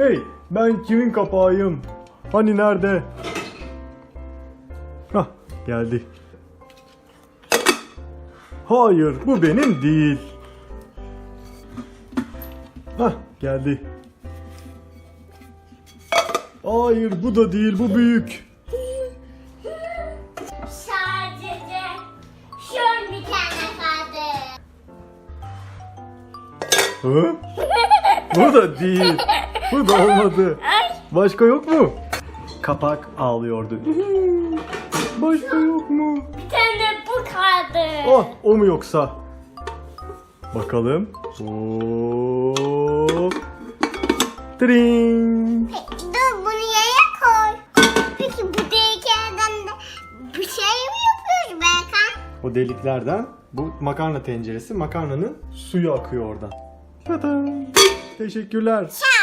Hey ben kimin kapağıyım? Hani nerede? Hah geldi. Hayır bu benim değil. Hah geldi. Hayır bu da değil bu büyük. Sadece şöyle bir tane kaldı. Hı? Bu da değil. Bu da olmadı. Başka yok mu? Kapak ağlıyordu. Başka yok mu? Bir tane bu kaldı. Oh, o mu yoksa? Bakalım. Hop. Tring. Dur bunu yere koy. Peki bu deliklerden de bir şey mi yapıyoruz Berkan? O deliklerden bu makarna tenceresi. Makarnanın suyu akıyor oradan. Tada. Teşekkürler. Çak.